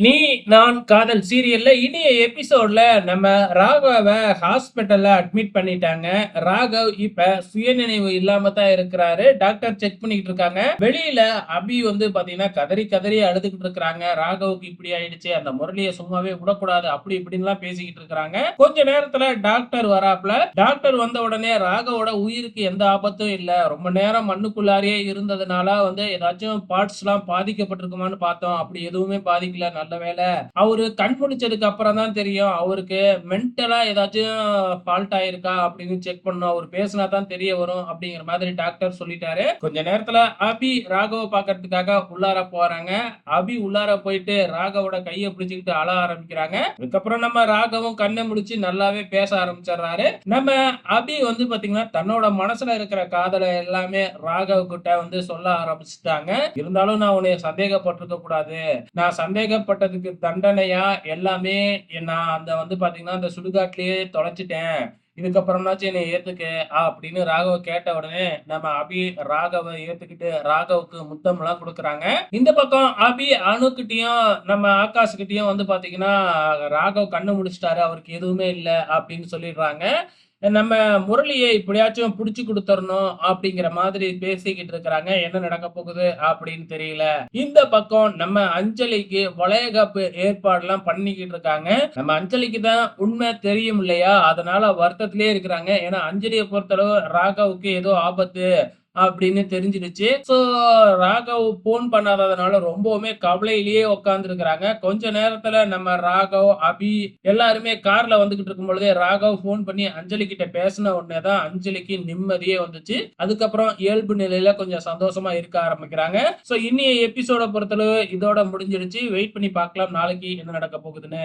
நீ நான் காதல் சீரியல்ல இனிய எபிசோட்ல நம்ம ராகவை ஹாஸ்பிட்டல்ல அட்மிட் பண்ணிட்டாங்க. ராகவ் இப்ப சுயநினைவு இல்லாம தான் இருக்கிறாரு. டாக்டர் செக் பண்ணிக்கிட்டு இருக்காங்க. வெளியில அபி வந்து பாத்தீங்கன்னா கதறி கதறி அழுதுகிட்டு இருக்கிறாங்க. ராகவுக்கு இப்படி ஆயிடுச்சு. அந்த முரளியை சும்மாவே விடக்கூடாது. அப்படி இப்படின்லாம் பேசிக்கிட்டு இருக்கிறாங்க. கொஞ்ச நேரத்துல டாக்டர் வராப்ல டாக்டர் வந்த உடனே ராகவோட உயிருக்கு எந்த ஆபத்தும் இல்ல. ரொம்ப நேரம் மண்ணுக்குள்ளாரியே இருந்ததுனால வந்து ஏதாச்சும் பார்ட்ஸ் எல்லாம் பாதிக்கப்பட்டிருக்குமான்னு பார்த்தோம். அப்படி எதுவுமே பாதிக்கல. நல்ல வேலை அவரு கண் முடிச்சதுக்கு அப்புறம் தான் தெரியும் அவருக்கு மென்டலா ஏதாச்சும் ஃபால்ட் ஆயிருக்கா அப்படின்னு செக் பண்ணும் அவர் பேசினா தான் தெரிய வரும் அப்படிங்கிற மாதிரி டாக்டர் சொல்லிட்டாரு. கொஞ்ச நேரத்துல அபி ராகவ பாக்குறதுக்காக உள்ளார போறாங்க. அபி உள்ளார போயிட்டு ராகவோட கையை பிடிச்சுக்கிட்டு அழ ஆரம்பிக்கிறாங்க. அதுக்கப்புறம் நம்ம ராகவும் கண்ணை முடிச்சு நல்லாவே பேச ஆரம்பிச்சிடுறாரு. நம்ம அபி வந்து பாத்தீங்கன்னா தன்னோட மனசுல இருக்கிற காதலை எல்லாமே ராகவ் கிட்ட வந்து சொல்ல ஆரம்பிச்சுட்டாங்க. இருந்தாலும் நான் உன்னை சந்தேகப்பட்டிருக்க கூடாது நான் சந்தேகப்பட்டதுக்கு தண்டனையா எல்லாமே நான் அந்த வந்து பாத்தீங்கன்னா அந்த சுடுகாட்டிலேயே தொலைச்சிட்டேன். இதுக்கப்புறம்னாச்சும் என்னை ஏத்துக்க அப்படின்னு ராகவ கேட்ட உடனே நம்ம அபி ராகவ ஏத்துக்கிட்டு ராகவுக்கு முத்தம் எல்லாம் கொடுக்குறாங்க. இந்த பக்கம் அபி அணுக்கிட்டையும் நம்ம ஆகாஷ்கிட்டயும் வந்து பாத்தீங்கன்னா ராகவ் கண்ணு முடிச்சிட்டாரு அவருக்கு எதுவுமே இல்லை அப்படின்னு சொல்லிடுறாங்க. நம்ம முரளியை இப்படியாச்சும் பிடிச்சு கொடுத்துடணும் அப்படிங்கிற மாதிரி பேசிக்கிட்டு இருக்கிறாங்க. என்ன நடக்க போகுது அப்படின்னு தெரியல. இந்த பக்கம் நம்ம அஞ்சலிக்கு வளையகாப்பு ஏற்பாடு எல்லாம் பண்ணிக்கிட்டு இருக்காங்க. நம்ம அஞ்சலிக்கு தான் உண்மை தெரியும் இல்லையா? அதனால வருத்தத்திலே இருக்கிறாங்க. ஏன்னா அஞ்சலியை பொறுத்தளவு ராகவுக்கு ஏதோ ஆபத்து. அப்படின்னு தெரிஞ்சிடுச்சு. சோ ராகவ் போன் பண்ணாததுனால ரொம்பவுமே கவலையிலேயே உட்கார்ந்து இருக்கிறாங்க கொஞ்ச நேரத்துல நம்ம ராகவ் அபி எல்லாருமே கார்ல வந்துகிட்டு இருக்கும் பொழுதே ராகவ் போன் பண்ணி அஞ்சலி கிட்ட பேசின உடனே தான் அஞ்சலிக்கு நிம்மதியே வந்துச்சு. அதுக்கப்புறம் இயல்பு நிலையில கொஞ்சம் சந்தோஷமா இருக்க ஆரம்பிக்கிறாங்க. சோ இன்னைய எபிசோட பொறுத்தளவு இதோட முடிஞ்சிடுச்சு. வெயிட் பண்ணி பார்க்கலாம். நாளைக்கு என்ன நடக்க போகுதுன்னு.